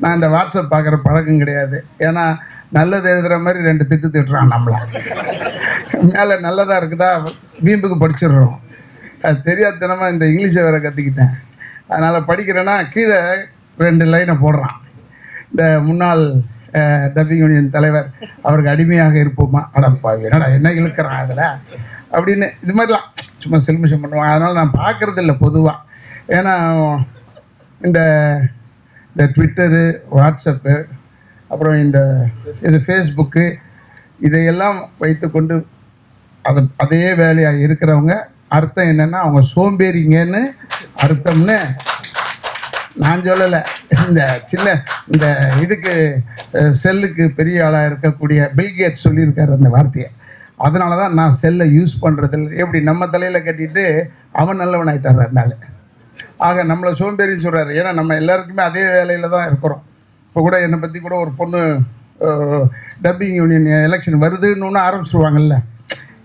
நான் இந்த வாட்ஸ்அப் பார்க்குற பழக்கம் கிடையாது. ஏன்னா நல்லது எழுதுகிற மாதிரி ரெண்டு திட்டு திட்டுறான் நம்மளை. மேலே நல்லதாக இருக்குதா வீம்புக்கு படிச்சிடுறோம். அது தெரியாதனமாக இந்த இங்கிலீஷை வேற கற்றுக்கிட்டேன் அதனால் படிக்கிறேன்னா கீழே ரெண்டு லைனை போடுறான். இந்த முன்னாள் டப்பிங் யூனியன் தலைவர் அவருக்கு அடிமையாக இருப்போமா? அடப்பாவி என்னடா என்ன இழுக்கிறான் அதில்? அப்படின்னு இது மாதிரிலாம் சும்மா செல்மிஷம் பண்ணுவான் அதனால் நான் பார்க்குறது இல்லை பொதுவாக ஏன்னா இந்த இந்த ட்விட்டரு வாட்ஸ்அப்பு அப்புறம் இந்த இது ஃபேஸ்புக்கு இதையெல்லாம் வைத்துக்கொண்டு அது அதே வேலையாக இருக்கிறவங்க அர்த்தம் என்னென்னா அவங்க சோம்பேறிங்கன்னு அர்த்தம்னு நான் சொல்லலை. இந்த சின்ன இந்த இதுக்கு செல்லுக்கு பெரிய ஆளாக இருக்கக்கூடிய பில்கேட் சொல்லியிருக்காரு அந்த வார்த்தையை. அதனால தான் நான் செல்லை யூஸ் பண்ணுறதில்ல எப்படி நம்ம தலையில் கட்டிட்டு அவன் நல்லவன் ஆயிட்டார் அதனால ஆக நம்மளை சோம்பேறின்னு சொல்கிறாரு ஏன்னா நம்ம எல்லாருக்குமே அதே வேலையில் தான் இருக்கிறோம். இப்போ கூட என்னை பற்றி கூட ஒரு பொண்ணு டப்பிங் யூனியன் எலெக்ஷன் வருதுன்னு ஒன்று ஆரம்பிச்சிருவாங்கல்ல.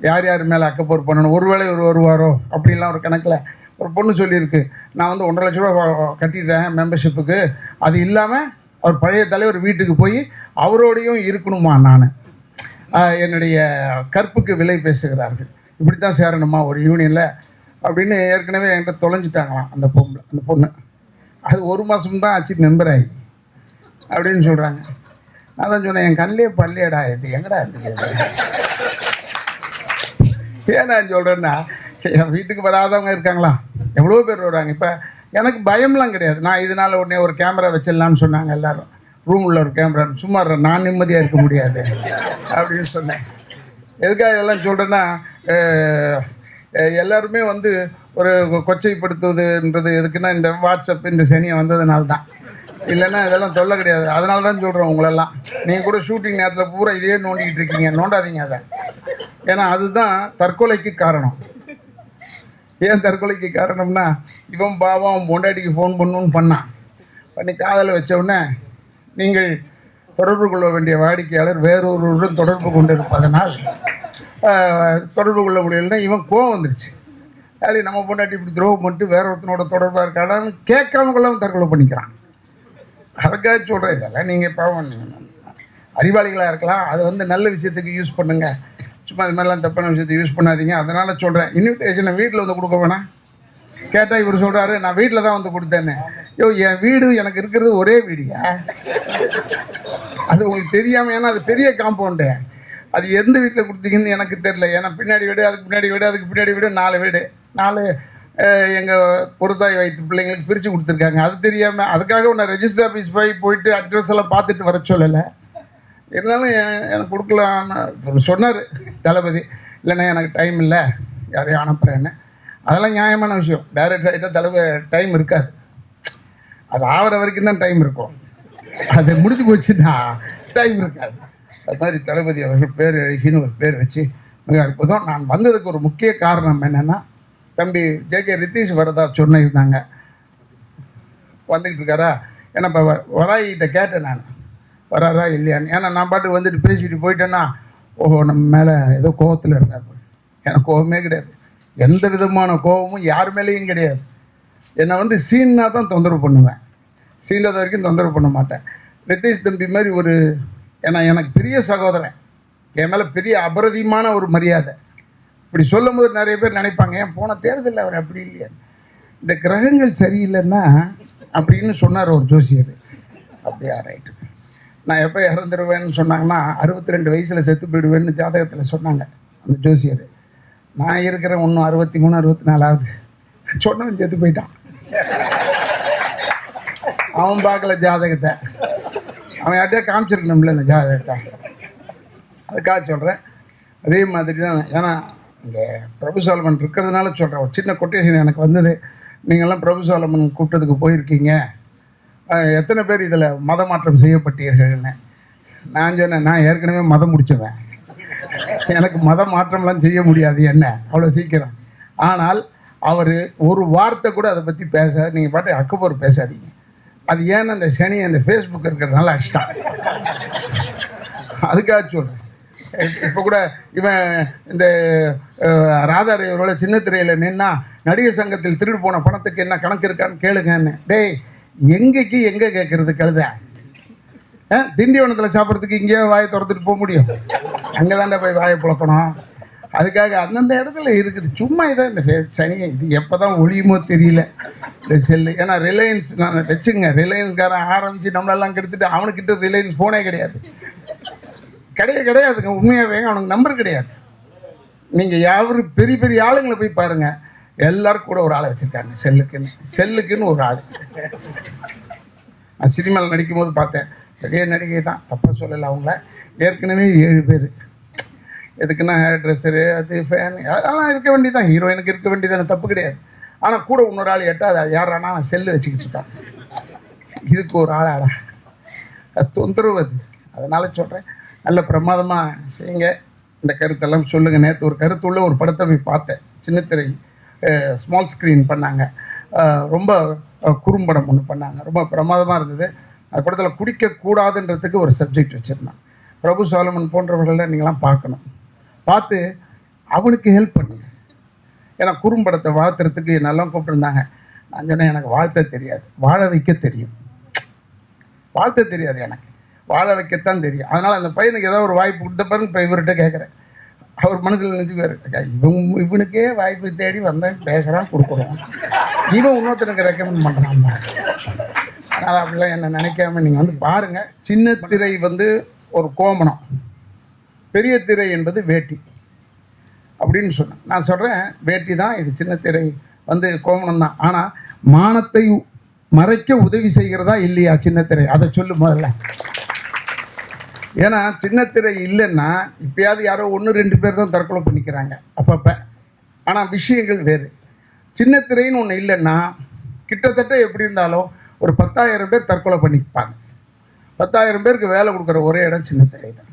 யார் யார் மேலே அக்கப்போர் பண்ணணும்? ஒரு வேளை ஒரு வருவாரோ? அப்படிலாம் ஒரு கணக்கில் ஒரு பொண்ணு சொல்லியிருக்கு. நான் வந்து ஒன்றரை லட்ச ரூபா கட்டிட்டேன் மெம்பர்ஷிப்புக்கு அது இல்லாமல் அவர் பழைய தலைவர் வீட்டுக்கு போய் அவரோடையும் இருக்கணுமா நான்? என்னுடைய கற்புக்கு விலை பேசுகிறார்கள். இப்படி தான் சேரணுமா ஒரு யூனியனில் அப்படின்னு ஏற்கனவே என்கிட்ட தொலைஞ்சிட்டாங்களாம் அந்த பொம்பளை அந்த பொண்ணு. அது ஒரு மாதம்தான் ஆச்சு மெம்பர் ஆகி. அப்படின்னு சொல்கிறாங்க நான் தான் சொன்னேன் என் கண்ணிலே பள்ளியடா இது. எங்கடா இருக்குது ஏன்னா சொல்கிறேன்னா என் வீட்டுக்கு வராதவங்க இருக்காங்களா? எவ்வளோ பேர் வராங்க இப்போ எனக்கு பயம்லாம் கிடையாது. நான் இதனால் உடனே ஒரு கேமரா வச்சிடலான்னு சொன்னாங்க எல்லாரும். ரூமில் ஒரு கேமரா. சும்மா நான் நிம்மதியாக இருக்க முடியாது. அப்படின்னு சொன்னேன். எதுக்காக இதெல்லாம் சொல்கிறேன்னா எல்லாருமே வந்து ஒரு கொச்சைப்படுத்துவதுன்றது எதுக்குன்னா இந்த வாட்ஸ்அப் இந்த சனியை வந்ததுனால தான் இல்லைன்னா இதெல்லாம் சொல்ல கிடையாது. அதனால தான் சொல்கிறோம் உங்களெல்லாம். நீங்கள் கூட ஷூட்டிங் நேரத்தில் பூரா இதே நோண்டிக்கிட்டு இருக்கீங்க. நோண்டாதீங்க அதை. ஏன்னா அதுதான் தற்கொலைக்கு காரணம். ஏன் தற்கொலைக்கு காரணம்னா இவன் பாவம் அவன் பொண்டாட்டிக்கு ஃபோன் பண்ணணும்னு பண்ணான். பண்ணி காதலை வச்சவுடனே நீங்கள் தொடர்பு கொள்ள வேண்டிய வாடிக்கையாளர் வேறொருவருடன் தொடர்பு கொண்டிருப்பதனால் தொடர்பு கொள்ள முடியலன்னா இவன் கோவம் வந்துருச்சு. அப்படி நம்ம பொண்டாட்டி இப்படி துரோகம் பண்ணிட்டு வேற ஒருத்தனோட தொடர்பாக இருக்காடான்னு கேட்காம கொள்ளாமல் தற்கொலை பண்ணிக்கிறான். அதுக்காக சொல்கிறேன் இதெல்லாம் நீங்கள் பாவம். அறிவாளிகளாக இருக்கலாம். அது வந்து நல்ல விஷயத்துக்கு யூஸ் பண்ணுங்கள் சும்மா இது மாதிரிலாம் தப்பான விஷயத்தை யூஸ் பண்ணாதீங்க. அதனால் சொல்கிறேன் இன்விடேஷனை வீட்டில் வந்து கொடுக்க வேணாம். கேட்டால் இவர் சொல்கிறாரு நான் வீட்டில் தான் வந்து கொடுத்தேன்னு. யோ என் வீடு எனக்கு இருக்கிறது ஒரே வீடியா? அது உங்களுக்கு தெரியாமல் ஏன்னா அது பெரிய காம்பவுண்டு அது எந்த வீட்டில் கொடுத்தீங்கன்னு எனக்கு தெரியல. ஏன்னா பின்னாடி வீடு அதுக்கு பின்னாடி வீடு அதுக்கு பின்னாடி வீடு நாலு வீடு. நாலு எங்கள் பொறுத்தாய் வைத்து பிள்ளைங்களுக்கு பிரித்து கொடுத்துருக்காங்க. அது தெரியாமல் அதுக்காக உன்னை ரெஜிஸ்டர் ஆஃபீஸ் போய் போயிட்டு அட்ரஸ் எல்லாம் பார்த்துட்டு வர சொல்லலை. இருந்தாலும் எனக்கு கொடுக்கலான்னு சொன்னார் தளபதி. இல்லைண்ணா எனக்கு டைம் இல்லை. யாரையும் அனுப்புகிறேன்னு அதெல்லாம் நியாயமான விஷயம். டைரக்ட் ஆகிட்டா தலைவர் டைம் இருக்காது. அது ஆகிற வரைக்கும் தான் டைம் இருக்கும். அது முடிஞ்சு போச்சுன்னா டைம் இருக்காது. அது மாதிரி தளபதி அவர்கள் பேர் அழகின்னு ஒரு பேர் வச்சு மிக அற்புதம். நான் வந்ததுக்கு ஒரு முக்கிய காரணம் என்னென்னா தம்பி ஜே கே ரித்தீஷ் வரதா சொன்னிருந்தாங்க. வந்துக்கிட்டு இருக்காரா ஏன்னா இப்போ வராயிட்ட கேட்டேன் நான். வராரா இல்லையான்னு. ஏன்னா நான் பாட்டு வந்துட்டு பேசிட்டு போயிட்டேன்னா ஓஹோ நம்ம மேலே ஏதோ கோபத்தில் இருக்கார் எனக்கு கோபமே கிடையாது. எந்த விதமான கோபமும் யார் மேலேயும் கிடையாது. என்னை வந்து சீன்னா தான் தொந்தரவு பண்ணுவேன். சீனது வரைக்கும் தொந்தரவு பண்ண மாட்டேன். ரித்தீஷ் தம்பி மாதிரி ஒரு ஏன்னா எனக்கு பெரிய சகோதரன். என் மேலே பெரிய அபரதியமான ஒரு மரியாதை. இப்படி சொல்லும்போது நிறைய பேர் நினைப்பாங்க ஏன் போன தேர்தலில் அவர் அப்படி இல்லையா? இந்த கிரகங்கள் சரியில்லைன்னா அப்படின்னு சொன்னார் ஒரு ஜோசியர். அப்படியா ரைட்டு நான் எப்போ இறந்துருவேன்னு சொன்னாங்கன்னா அறுபத்தி ரெண்டு வயசில் செத்து போயிடுவேன்னு ஜாதகத்தில் சொன்னாங்க அந்த ஜோசியர். நான் இருக்கிறேன் ஒன்றும் அறுபத்தி மூணு அறுபத்தி நாலாவது சொன்னவன் செத்து போயிட்டான். அவன் பார்க்கல ஜாதகத்தை. அவன் யார்கிட்டயே காமிச்சிருக்கணும்ல இந்த ஜாதகத்தை. அதுக்காக சொல்கிறேன் அதே மாதிரி தான் ஏன்னா இங்கே பிரபு சாலமன் இருக்கிறதுனால சொல்கிறேன் ஒரு சின்ன கொட்டேஷன் எனக்கு வந்தது. நீங்கள்லாம் பிரபு சாலமன் கூப்பிட்டதுக்கு போயிருக்கீங்க. எத்தனை பேர் இதில் மத மாற்றம் செய்யப்பட்டீர்கள்னு. நான் சொன்னேன் நான் ஏற்கனவே மதம் முடிச்சவன். எனக்கு மத மாற்றம்லாம் செய்ய முடியாது என்ன? அவ்வளோ சீக்கிரம். ஆனால் அவர் ஒரு வார்த்தை கூட அதை பற்றி பேச நீங்கள் பாட்டு அக்கப்போர் பேசாதீங்க. அது ஏன்னு அந்த சனி அந்த ஃபேஸ்புக் இருக்கிறதுனால அடிச்சிட்டான்? அதுக்காக சொல்கிறேன் இப்போ கூட இவன் இந்த அஹ், சின்ன திரையில் நின்னா நடிகர் சங்கத்தில் திருடு போன பணத்துக்கு என்ன கணக்கு இருக்கான்னு கேளுங்கன்னு. டேய் எங்கேக்கு எங்கே கேட்கறது கழுத? ஆ, திண்டிவனத்தில் சாப்பிட்றதுக்கு இங்கேயே வாயை திறந்துட்டு போக முடியும். அங்கே தாண்டா போய் வாயை புழக்கணும். அதுக்காக அந்தந்த இடத்துல இருக்குது. சும்மா இதான் இந்த சனி இது எப்போ தான் ஒழியுமோ தெரியல. இந்த செல்லு ஏன்னா ரிலையன்ஸ் நான் வச்சுங்க ரிலையன்ஸ்காரன் ஆரம்பித்து நம்மளெல்லாம் கெடுத்துட்டு அவனுக்கிட்ட ரிலையன்ஸ் ஃபோனே கிடையாது. கிடையாது கிடையாதுங்க. உண்மையாகவே அவனுக்கு நம்பர் கிடையாது. நீங்கள் யாரு பெரிய பெரிய ஆளுங்களை போய் பாருங்கள் எல்லாரும் கூட ஒரு ஆளை வச்சுருக்காங்க. செல்லுக்குன்னு. செல்லுக்குன்னு ஒரு ஆள். நான் சினிமாவில் நடிக்கும் போது பார்த்தேன். பெரிய நடிகை தான். தப்பாக சொல்லலை அவங்கள. ஏற்கனவே ஏழு பேர். எதுக்குன்னா ஹேர் ட்ரெஸ்ஸரு அது ஃபேன் அதெல்லாம் இருக்க வேண்டியதான் ஹீரோயினுக்கு இருக்க வேண்டியதான தப்பு கிடையாது. ஆனால் கூட இன்னொரு ஆள் எட்டாவது யாரானா செல்லு வச்சுக்கிட்டு இருக்கான். இதுக்கு ஒரு ஆளாடா அது தொந்தரவு அது. அதனால் சொல்கிறேன் நல்ல பிரமாதமாக செய்யுங்க. இந்த கருத்தெல்லாம் சொல்லுங்கள் நேற்று ஒரு கருத்து உள்ள ஒரு படத்தை போய் பார்த்தேன். சின்னத்திரை ஸ்மால் ஸ்க்ரீன் பண்ணாங்க. ரொம்ப குறும்படம் ஒன்று பண்ணாங்க. ரொம்ப பிரமாதமாக இருந்தது. அந்த படத்தில் குடிக்கக்கூடாதுன்றதுக்கு ஒரு சப்ஜெக்ட் வச்சுருந்தாங்க பிரபு சோலமன் போன்றவர்கள்லாம் நீங்களாம் பார்க்கணும். பார்த்து அவனுக்கு ஹெல்ப் பண்ணுங்க ஏன்னா குறும்படத்தை வாழ்த்துறதுக்கு நல்லா கூப்பிட்டுருந்தாங்க. நான் சொன்னேன் எனக்கு வாழ்த்த தெரியாது. வாழ வைக்க தெரியும். வாழ்த்த தெரியாது எனக்கு. வாழ வைக்கத்தான் தெரியும். அதனால் அந்த பையனுக்கு ஏதோ ஒரு வாய்ப்பு கொடுத்த பாருங்க இப்போ இவர்கிட்ட கேட்குறேன் அவர் மனசில் நினச்சிக்குவார் இவன் இவனுக்கே வாய்ப்பு தேடி வந்தேன் பேசுகிறான் கொடுக்குறோம் இவன் இன்னொருத்தனுக்கு ரெக்கமெண்ட் பண்ணுறான் அதனால் அப்படிலாம் என்ன நினைக்காம நீங்கள் வந்து பாருங்கள் சின்ன திரை வந்து ஒரு கோமணம். பெரிய திரை என்பது வேட்டி. அப்படின்னு சொன்னேன். நான் சொல்கிறேன் வேட்டி தான் இது சின்ன திரை. வந்து கோமணம் தான். ஆனால் மானத்தை மறைக்க உதவி செய்கிறதா இல்லையா சின்ன திரை? அதை சொல்லு முதல்ல. ஏன்னா சின்ன திரை இல்லைன்னா இப்பயாவது யாரோ ஒன்று ரெண்டு பேர் தான் தற்கொலை பண்ணிக்கிறாங்க அப்பப்போ. ஆனால் விஷயங்கள் வேறு. சின்ன திரைன்னு ஒன்று இல்லைன்னா கிட்டத்தட்ட எப்படி இருந்தாலும் ஒரு பத்தாயிரம் பேர் தற்கொலை பண்ணிப்பாங்க. பத்தாயிரம் பேருக்கு வேலை கொடுக்குற ஒரே இடம் சின்ன திரை தான்.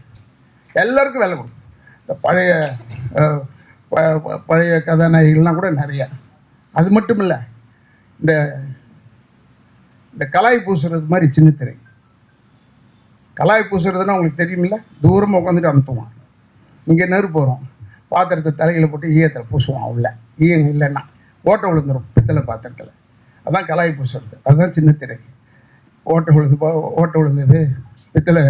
எல்லாருக்கும் வேலை கொடுக்கும். இந்த பழைய ப- ப- பழைய கதாநாயகிகள்லாம் கூட நிறையா. அது மட்டும் இல்லை இந்த இந்த கலாய் பூசுறது மாதிரி சின்ன திரை. கலாய் பூசுறதுன்னா உங்களுக்கு தெரியுமில்ல? தூரமாக உட்காந்துட்டு அனுப்புவான் இங்கே நெருப்பு வரும். பாத்திரத்தை தலையில் போட்டு ஈயத்தில் பூசுவான் உள்ள. ஈயம் இல்லைன்னா. ஓட்டை விழுந்துரும் பித்தளை பாத்திரத்தில். அதான் கலாய் பூசுறது. அதுதான் சின்ன திரை. ஓட்டை விழுந்து போ- ஓட்டை விழுந்தது பித்தளை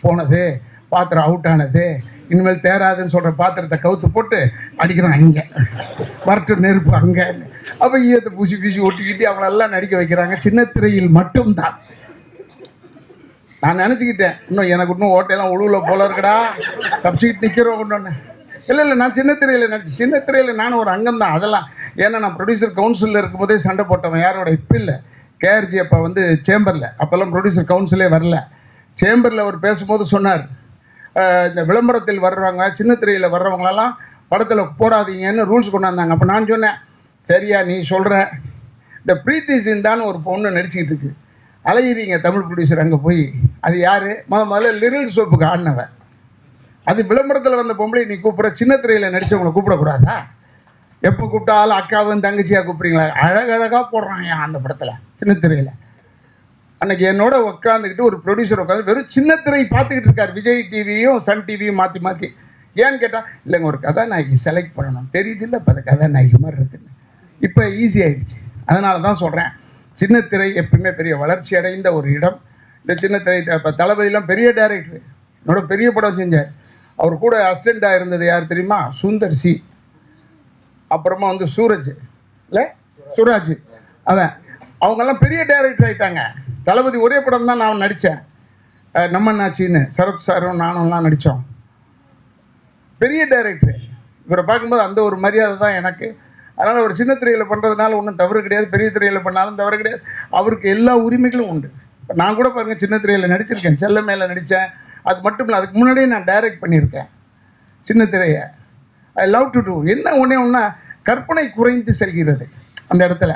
போனது பாத்திரம் அவுட் ஆனது இனிமேல் தேராதுன்னு சொல்கிற பாத்திரத்தை கவுத்து போட்டு அடிக்கிறான் அங்கே. வரட்டு நெருப்பு அங்கே. அப்போ ஈயத்தை பூசி பூசி ஒட்டிக்கிட்டு அவங்களெல்லாம் நடிக்க வைக்கிறாங்க. சின்ன திரையில் மட்டும்தான். நான் நினச்சிக்கிட்டேன். இன்னும் எனக்கு இன்னும் ஓட்டையெல்லாம் உழுவுல போல இருக்கடா. தப்பிச்சுக்கிட்டு நிற்கிறோம் ஒன்று இல்லை இல்லை நான் சின்ன திரையில் நடிச்சு சின்ன திரையில் நானும் ஒரு அங்கம் தான். அதெல்லாம் ஏன்னா நான் ப்ரொடியூசர் கவுன்சிலில் இருக்கும்போதே சண்டை போட்டவன் யாரோட? இப்போ இல்லை. கேஆர்ஜி அப்போ வந்து சேம்பரில் அப்போல்லாம் ப்ரொடியூசர் கவுன்சிலே வரல. சேம்பரில் அவர் பேசும்போது சொன்னார் இந்த விளம்பரத்தில் வர்றவங்க சின்ன திரையில் வர்றவங்களெல்லாம் படத்தில் போடாதீங்கன்னு ரூல்ஸ் கொண்டாந்தாங்க அப்போ நான் சொன்னேன் சரியா நீ சொல்கிற இந்த பிரீத்தி சிந்தான்னு ஒரு பொண்ணு நடிச்சுக்கிட்டு இருக்கு. அலையிறீங்க தமிழ் ப்ரொடியூசர் அங்கே போய். அது யார்? முத முதல்ல லிரில் சோப்புக்கு ஆடினவன். அது விளம்பரத்தில் வந்த பொம்பளை நீ கூப்பிட்ற சின்ன திரையில் நடித்தவங்களை கூப்பிடக்கூடாதா? எப்போ கூப்பிட்டாலும் அக்காவும் தங்கச்சியாக கூப்பிட்றீங்களா? அழகழகாக போடுறாங்க அந்த படத்தில் சின்ன திரையில். அன்னைக்கு என்னோட உட்காந்துக்கிட்டு ஒரு ப்ரொடியூசர் உட்காந்து வெறும் சின்ன திரை பார்த்துக்கிட்டு இருக்கார். விஜய் டிவியும் சன் டிவியும் மாற்றி மாற்றி ஏன்னு கேட்டால் இல்லைங்க ஒரு கதாநாயகி செலக்ட் பண்ணணும். தெரியுது இல்லை இப்போ அந்த கதாநாயகி மாதிரி இருக்குன்னு. இப்போ ஈஸி ஆயிடுச்சு. அதனால தான் சொல்கிறேன் சின்ன திரை எப்பயுமே பெரிய வளர்ச்சி அடைந்த ஒரு இடம். இந்த சின்ன திரை இப்போ தளபதியெலாம் பெரிய டைரக்டர் என்னோட பெரிய படம் செஞ்சார். அவர் கூட அசிஸ்டண்ட்டாக இருந்தது யார் தெரியுமா? சுந்தர் சி. அப்புறமா வந்து சூரஜ். இல்லை? சுராஜ். அவன். அவங்கெல்லாம் பெரிய டைரக்டர் ஆயிட்டாங்க. தளபதி ஒரே படம் தான் நான் நடித்தேன் நம்ம நாச்சின்னு சரத் சாரும் நானும்லாம் நடித்தோம் பெரிய டைரக்டர் இவரை பார்க்கும்போது அந்த ஒரு மரியாதை தான் எனக்கு. அதனால் ஒரு சின்ன திரையில் பண்ணுறதுனால ஒன்றும் தவறு கிடையாது. பெரிய திரையில் பண்ணாலும் தவறு கிடையாது. அவருக்கு எல்லா உரிமைகளும் உண்டு. நான் கூட பாருங்கள் சின்ன திரையில் நடிச்சிருக்கேன். செல்ல மேலே நடித்தேன் அது மட்டும் இல்லை அதுக்கு முன்னாடியே நான் டைரக்ட் பண்ணியிருக்கேன். சின்ன திரையை. ஐ லவ் டு டூ என்ன ஒன்றே ஒன்றா கற்பனை குறைந்து செல்கிறது அந்த இடத்துல.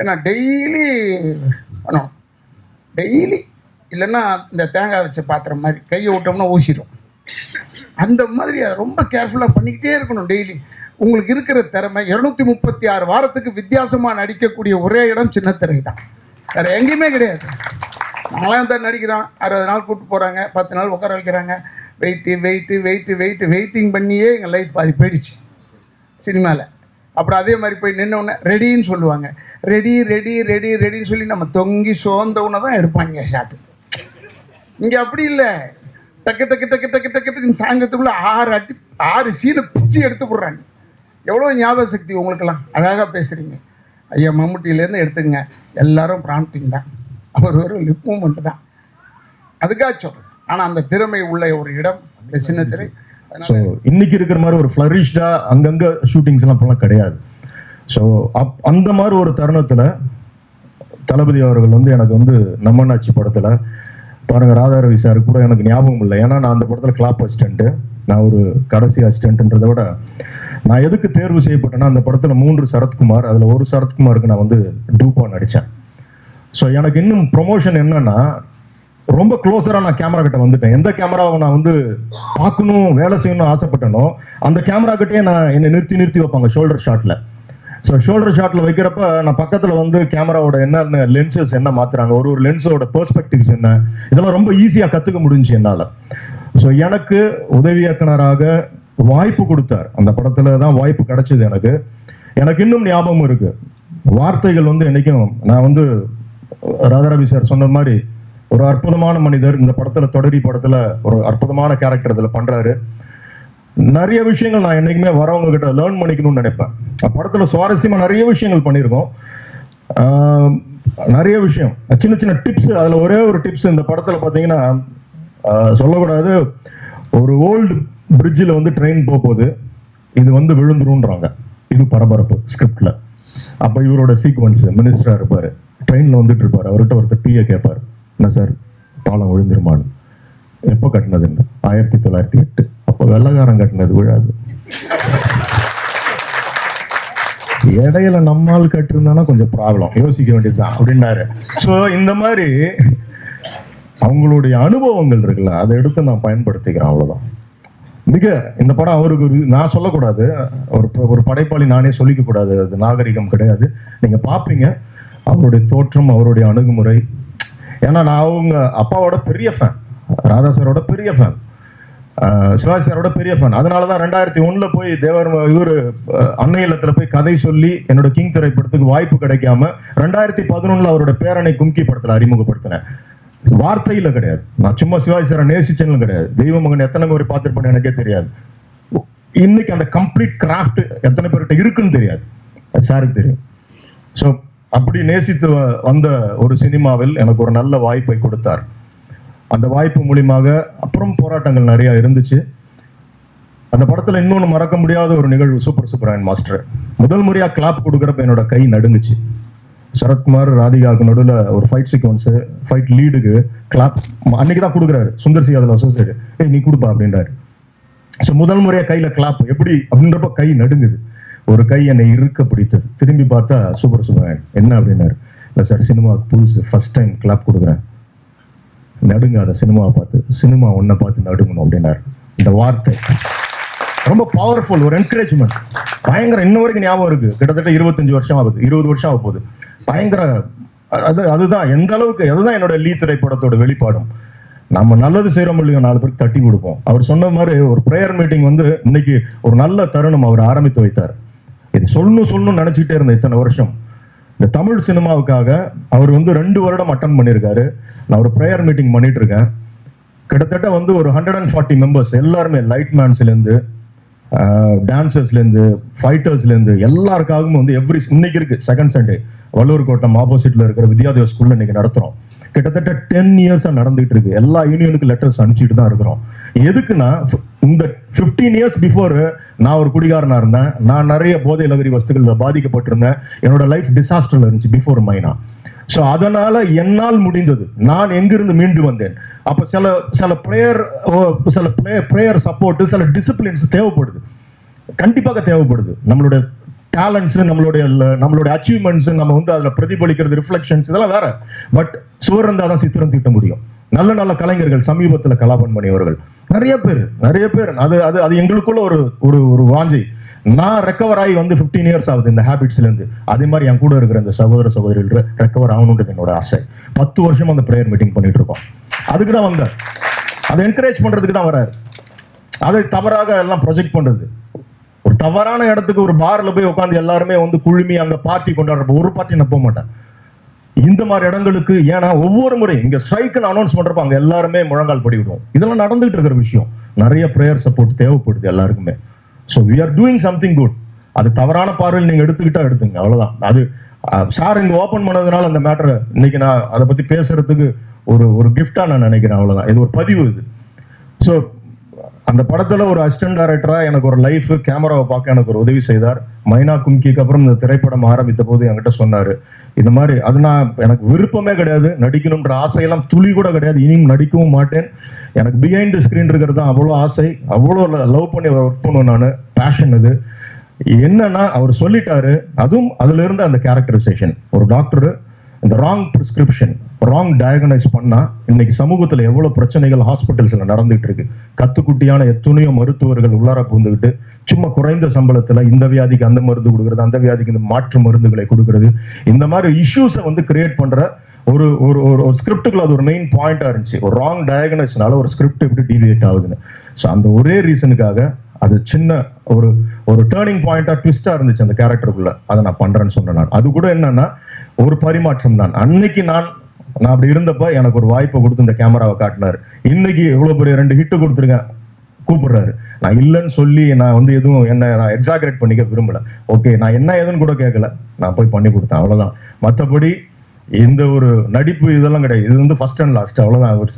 ஏன்னா டெய்லி பண்ணணும் டெய்லி இல்லைன்னா இந்த தேங்காய் வச்ச பாத்திரம் மாதிரி கையை விட்டோம்னா ஊசிடும். அந்த மாதிரி அதை ரொம்ப கேர்ஃபுல்லாக பண்ணிக்கிட்டே இருக்கணும் டெய்லி. உங்களுக்கு இருக்கிற திறமை இரநூத்தி முப்பத்தி ஆறு வாரத்துக்கு வித்தியாசமாக நடிக்கக்கூடிய ஒரே இடம் சின்ன திரை தான். வேறு எங்கேயுமே கிடையாது. நாங்களாம் தான் நடிக்கிறோம் அறுபது நாள் கூப்பிட்டு போகிறாங்க பத்து நாள் உட்கார வைக்கிறாங்க. Wait wait wait wait waiting பண்ணியே எங்கள் லைஃப் பாதி போயிடுச்சு. சினிமாவில் அப்புறம் அதே மாதிரி போய் நின்ன ரெடின்னு சொல்லுவாங்க. ரெடி ரெடி ரெடி ரெடின்னு சொல்லி நம்ம தொங்கி சோர்ந்தவுன தான் எடுப்பாங்க ஷாட்டு இங்கே அப்படி இல்லை. டக்கு டக்கு டக்கு டக்கு டக்கு டக்குன்னு சாயந்தரத்துக்குள்ள ஆறு அட்டி ஆறு சீனை பிச்சு எடுத்து விட்றாங்க எவ்வளோ ஞாபக சக்தி உங்களுக்கெல்லாம்? அழகாக பேசுகிறீங்க ஐயா மம்முட்டியிலேருந்து எடுத்துங்க எல்லாரும் ப்ராம்ப்டிங் தான். அவர் ஒரு லிப் மூமெண்ட் தான் அதுக்காக சொல்கிறேன் ஆனால் அந்த திறமை உள்ள ஒரு இடம் சின்ன திரை ஸோ இன்னைக்கு இருக்கிற மாதிரி ஒரு ஃப்ளரிஷ்டாக அங்கங்கே ஷூட்டிங்ஸ் எல்லாம் இப்பெல்லாம் கிடையாது. ஸோ அப் அந்த மாதிரி ஒரு தருணத்தில் தளபதி அவர்கள் வந்து எனக்கு வந்து நம்மண்ணாச்சி படத்தில் பாருங்க ராதாரவி சார் கூட எனக்கு ஞாபகம் இல்லை. ஏன்னா நான் அந்த படத்தில் கிளாப் அசிஸ்டண்ட்டு நான் ஒரு கடைசி அசிஸ்டன்ட்ன்றதை விட நான் எதுக்கு தேர்வு செய்யப்பட்டேன்னா அந்த படத்தில் மூன்று சரத்குமார் அதில் ஒரு சரத்குமாருக்கு நான் வந்து டூப்பாக நடித்தேன் ஸோ எனக்கு இன்னும் ப்ரொமோஷன் என்னன்னா ரொம்ப க்ளோஸராக நான் கேமரா கிட்ட வந்துட்டேன். எந்த கேமராவை நான் வந்து பார்க்கணும் வேலை செய்யணும்னு ஆசைப்பட்டேனோ அந்த கேமரா கிட்டே நான் என்னை நிறுத்தி நிறுத்தி வைப்பாங்க ஷோல்டர் ஷாட்டில் ஸோ ஷோல்டர் ஷாட்ல வைக்கிறப்ப நான் பக்கத்துல வந்து கேமராவோட என்ன லென்சஸ் என்ன மாத்துறாங்க? ஒரு ஒரு லென்ஸோட பெர்ஸ்பெக்டிவ்ஸ் என்ன? இதெல்லாம் ரொம்ப ஈஸியா கத்துக்க முடிஞ்சு என்னால. ஸோ எனக்கு உதவி இயக்குனராக வாய்ப்பு கொடுத்தார். அந்த படத்துல தான் வாய்ப்பு கிடைச்சது எனக்கு. எனக்கு இன்னும் ஞாபகம் இருக்கு. வார்த்தைகள் வந்து என்னைக்கும் நான் வந்து ராதாரவி சார் சொன்ன மாதிரி ஒரு அற்புதமான மனிதர். இந்த படத்துல தொடரி படத்துல ஒரு அற்புதமான கேரக்டர் இதுல பண்றாரு. நிறைய விஷயங்கள் நான் என்னைக்குமே வரவங்க கிட்ட லேர்ன் பண்ணிக்கணும்னு நினைப்பேன். படத்துல சுவாரஸ்யமா நிறைய விஷயங்கள் பண்ணியிருக்கோம். நிறைய விஷயம். சின்ன சின்ன டிப்ஸ் அதுல ஒரே ஒரு டிப்ஸ் இந்த படத்துல பாத்தீங்கன்னா சொல்லக்கூடாது. ஒரு ஓல்டு பிரிட்ஜில் வந்து ட்ரெயின் போகுது இது வந்து விழுந்துருன்றாங்க இது பரபரப்பு ஸ்கிரிப்ட்ல அப்ப இவரோட சீக்வன்ஸ் மினிஸ்டரா இருப்பாரு. ட்ரெயின்ல வந்துட்டு இருப்பாரு. அவர்கிட்ட ஒருத்தர் பிஏ கேட்பாரு என்ன சார் பாலம் விழுந்துருமானு எப்போ கட்டினதுன்னு? ஆயிரத்தி தொள்ளாயிரத்தி எட்டு. அப்போ வெள்ளக்காரன் கட்டினது விழாது. இடையில நம்மால் கட்டிருந்தானா கொஞ்சம் ப்ராப்ளம் யோசிக்க வேண்டியதுதான் அப்படின்னாரு. ஸோ இந்த மாதிரி அவங்களுடைய அனுபவங்கள் இருக்குல்ல அதை எடுத்து நான் பயன்படுத்திக்கிறேன் அவ்வளவுதான். மிக இந்த படம் அவருக்கு ஒரு நான் சொல்லக்கூடாது. ஒரு ஒரு படைப்பாளி நானே சொல்லிக்க கூடாது அது நாகரிகம் கிடையாது. நீங்க பாப்பீங்க. அவருடைய தோற்றம் அவருடைய அணுகுமுறை. ஏன்னா நான் அவங்க அப்பாவோட பெரிய ஃபேன் ராதா சாரோட பெரிய ஃபேன் சிவாஜி சாரோட பெரிய ஃபேன் அதனால தான் ரெண்டாயிரத்தி ஒண்ணுல போய் தேவர் இவர் அன்னை இல்லத்துல போய் கதை சொல்லி என்னோட கிங் திரைப்படத்துக்கு வாய்ப்பு கிடைக்காம ரெண்டாயிரத்தி பதினொன்னுல அவரோட பேரனை கும்கி படத்துல அறிமுகப்படுத்தினேன். வார்த்தையில கிடையாது. நான் சும்மா சிவாஜி சாரை நேசிச்சேன்னு கிடையாது. தெய்வ மகன் எத்தனை பேர் பார்த்துருப்பேன் எனக்கே தெரியாது. இன்னைக்கு அந்த கம்ப்ளீட் கிராஃப்ட் எத்தனை பேர்கிட்ட இருக்குன்னு தெரியாது. சாருக்கு தெரியும். ஸோ அப்படி நேசித்து வந்த ஒரு சினிமாவில் எனக்கு ஒரு நல்ல வாய்ப்பை கொடுத்தார். அந்த வாய்ப்பு மூலியமாக அப்புறம் போராட்டங்கள் நிறைய இருந்துச்சு. அந்த படத்துல இன்னொன்று மறக்க முடியாத ஒரு நிகழ்வு சூப்பர் சூப்பராயன் மாஸ்டர். முதல் முறையா கிளாப் கொடுக்குறப்ப என்னோட கை நடுங்குச்சு. சரத்குமார் ராதிகாவுக்கு நடுவில் ஒரு ஃபைட் சீக்வன்ஸ் ஃபைட் லீடுக்கு கிளாப் அன்னைக்கு தான் கொடுக்குறாரு. சுந்தர் சி அதில் அசோசியேட் ஏய் நீ கொடுப்பா அப்படின்றாரு. ஸோ முதல் முறையாக கையில் கிளாப் எப்படி? அப்படின்றப்ப கை நடுங்குது. ஒரு கை என்னை இருக்க பிடித்தது. திரும்பி பார்த்தா சூப்பர் சூப்பர் என்ன? அப்படின்னாரு. இல்லை சார் சினிமாவுக்கு புதுசு ஃபர்ஸ்ட் டைம் கிளாப் கொடுக்குறேன். நடுங்காத சினிமாவை பார்த்து சினிமா ஒன்றை பார்த்து நடுங்கணும் அப்படின்னாரு. இந்த வார்த்தை ரொம்ப பவர்ஃபுல் ஒரு என்கரேஜ்மெண்ட் பயங்கர இன்ன வரைக்கும் ஞாபகம் இருக்கு. கிட்டத்தட்ட இருபத்தஞ்சு வருஷம் ஆகுது. இருபது வருஷம் ஆக போகுது. பயங்கர அது அதுதான் எந்த அளவுக்கு அதுதான் என்னோட லீ திரைப்படத்தோட வெளிப்பாடும். நம்ம நல்லது செய்யறோம் இல்லையோ நாலு பேருக்கு தட்டி கொடுப்போம். அவர் சொன்ன மாதிரி ஒரு ப்ரேயர் மீட்டிங் வந்து இன்னைக்கு ஒரு நல்ல தருணம் அவர் ஆரம்பித்து வைத்தார். இது சொல்லணும் சொல்லணும்னு நினைச்சிட்டே இருந்தேன் இத்தனை வருஷம். இந்த தமிழ் சினிமாவுக்காக அவர் வந்து ரெண்டு வருடம் அட்டன் பண்ணியிருக்காரு. நான் ஒரு ப்ரேயர் மீட்டிங் பண்ணிட்டு இருக்கேன் கிட்டத்தட்ட வந்து ஒரு ஹண்ட்ரட் அண்ட் ஃபார்ட்டி மெம்பர்ஸ் எல்லாருமே லைட் மேன்ஸ்லேருந்து டான்சர்ஸ்லேருந்து ஃபைட்டர்ஸ்லேருந்து எல்லாருக்காகவும் வந்து எவ்ரி இன்னைக்கு இருக்கு செகண்ட் சண்டே வள்ளூர் கோட்டம் ஆப்போசிட்ல இருக்கிற வித்யாதேவ ஸ்கூல்ல இன்னைக்கு நடத்துறோம். கிட்டத்தட்ட டென் இயர்ஸா நடந்துட்டு இருக்கு. எல்லா யூனியனுக்கு லெட்டர்ஸ் அனுப்பிச்சிட்டு தான் இருக்கிறோம். எதுக்குன்னா இந்த 15 இயர்ஸ் பிஃபோர் நான் ஒரு குடிகாரனா இருந்தேன். நான் நிறைய போதை லகரி வஸ்துகள் பாதிக்கப்பட்டிருந்தேன். என்னோட லைஃப் டிசாஸ்டர்ல இருந்துச்சு பிஃபோர் மைனா ஸோ அதனால என்னால் முடிந்தது. நான் எங்கிருந்து மீண்டு வந்தேன்? அப்ப சில சில ப்ரேயர் சில ப்ரேயர் சப்போர்ட் சில டிசிப்ளின்ஸ் தேவைப்படுது. கண்டிப்பாக தேவைப்படுது. நம்மளுடைய டேலண்ட்ஸ் நம்மளுடைய நம்மளுடைய அச்சீவ்மெண்ட்ஸ் நம்ம வந்து அதில் பிரதிபலிக்கிறது ரிஃப்ளெக்ஷன்ஸ் இதெல்லாம் வேற. பட் சுவர் இருந்தால் தான் சித்திரம் தீட்ட முடியும். நல்ல நல்ல கலைஞர்கள் சமீபத்துல கலாபன் பண்ணியவர்கள் நிறைய பேர் நிறைய பேர். அது அது அது எங்களுக்குள்ள ஒரு ஒரு ஒரு வாஞ்சை. நான் ரெக்கவர் ஆகி வந்து 15 இயர்ஸ் ஆகுது இந்த ஹேபிட்ஸ்ல இருந்து. அதே மாதிரி என் கூட இருக்கிற இந்த சகோதர சகோதரிகள் ரெக்கவர் ஆகணுன்றது என்னோட ஆசை. பத்து வருஷம் அந்த ப்ரேயர் மீட்டிங் பண்ணிட்டு இருக்கோம். அதுக்கு தான் வந்தார். அதை என்கரேஜ் பண்றதுக்கு தான் வராரு. அதை தவறாக எல்லாம் ப்ரொஜெக்ட் பண்றது. ஒரு தவறான இடத்துக்கு ஒரு பார்ல போய் உட்காந்து எல்லாருமே வந்து குழுமி அங்க பார்ட்டி கொண்டாடுறப்போ ஒரு பார்ட்டி நான் போக மாட்டேன். இந்த மாதிரி இடங்களுக்கு ஏன்னா ஒவ்வொரு முறை இங்க ஸ்ட்ரைக்குன்னு அனௌன்ஸ் பண்றப்ப அங்க எல்லாருமே முழங்கால் படி விடுவோம். இதெல்லாம் நடந்துட்டு இருக்கிற விஷயம். நிறைய ப்ரேயர் சப்போர்ட் தேவைப்படுது எல்லாருக்குமே. So we are doing something good அது தவறான பார்வையில் நீங்க எடுத்துக்கிட்டா எடுத்துங்க. அவ்வளவுதான். அது சார் இங்க ஓபன் பண்ணதுனால அந்த மேட்டரை இன்னைக்கு நான் அதை பத்தி பேசுறதுக்கு ஒரு ஒரு கிஃப்டா நான் நினைக்கிறேன். அவ்வளவுதான். இது ஒரு பதிவு இது. ஸோ அந்த படத்துல ஒரு அசிஸ்டன்ட் டைரக்டரா எனக்கு ஒரு லைஃப் கேமராவை பார்க்க எனக்கு ஒரு உதவி செய்தார். மைனா கும்கிக்கு அப்புறம் இந்த திரைப்படம் ஆரம்பித்த போது என்கிட்ட சொன்னாரு. இந்த மாதிரி அது நான் எனக்கு விருப்பமே கிடையாது. நடிக்கணும்ன்ற ஆசையெல்லாம் துளி கூட கிடையாது. இனியும் நடிக்கவும் மாட்டேன். எனக்கு பிஹைண்ட் ஸ்கிரீன் இருக்கிறது தான் அவ்வளோ ஆசை. அவ்வளோ லவ் பண்ணி ஒர்க் பண்ணுவேன் நான். பேஷன் இது என்னன்னா அவர் சொல்லிட்டாரு. அதுவும் அதுல இருந்து அந்த கேரக்டரைசேஷன் ஒரு டாக்டர் இந்த ராங் ப்ரிஸ்கிரிப்ஷன் ராங் டயக்னைஸ் பண்ணா இன்னைக்கு சமூகத்துல எவ்வளவு பிரச்சனைகள் ஹாஸ்பிட்டல்ஸ்ல நடந்துட்டு இருக்கு. கத்துக்குட்டியான எத்தனையோ மருத்துவர்கள் உள்ளார புகுந்துகிட்டு சும்மா குறைந்த சம்பளத்துல இந்த வியாதிக்கு அந்த மருந்து கொடுக்கறது அந்த வியாதிக்கு இந்த மாற்று மருந்துகளை கொடுக்கறது. இந்த மாதிரி இஷ்யூஸை வந்து கிரியேட் பண்ற ஒரு ஒரு ஒரு ஒரு ஸ்கிரிப்டுக்குள்ள அது ஒரு மெயின் பாயிண்டா இருந்துச்சு. ஒரு ராங் டயக்னைஸ்னால ஒரு ஸ்கிரிப்ட் எப்படி டீவியேட் ஆகுதுன்னு. ஸோ அந்த ஒரே ரீசனுக்காக அது சின்ன ஒரு ஒரு டேர்னிங் பாயிண்டா ட்விஸ்டா இருந்துச்சு அந்த கேரக்டருக்குள்ள அதை நான் பண்றேன்னு சொன்னேன் நான். அது கூட என்னன்னா ஒரு பரிமாற்றம் தான். அன்னைக்கு நான் நான் அப்படி இருந்தப்ப எனக்கு ஒரு வாய்ப்பை கொடுத்து இந்த கேமராவை காட்டினார். இன்னைக்கு இவ்வளவு பெரிய ரெண்டு ஹிட் கொடுத்துருக்கேன். கூப்பிடுறாரு. நான் இல்லைன்னு சொல்லி நான் வந்து எதுவும் என்ன நான் எக்ஸாகரேட் பண்ணிக்க விரும்பல. ஓகே நான் என்ன ஏதுன்னு கூட கேட்கல. நான் போய் பண்ணி கொடுத்தேன். அவ்வளவுதான். மற்றபடி இந்த ஒரு நடிப்பு இதெல்லாம் கிடையாது. இது வந்து ஃபர்ஸ்ட் அண்ட் லாஸ்ட் அவ்வளவுதான். ஒரு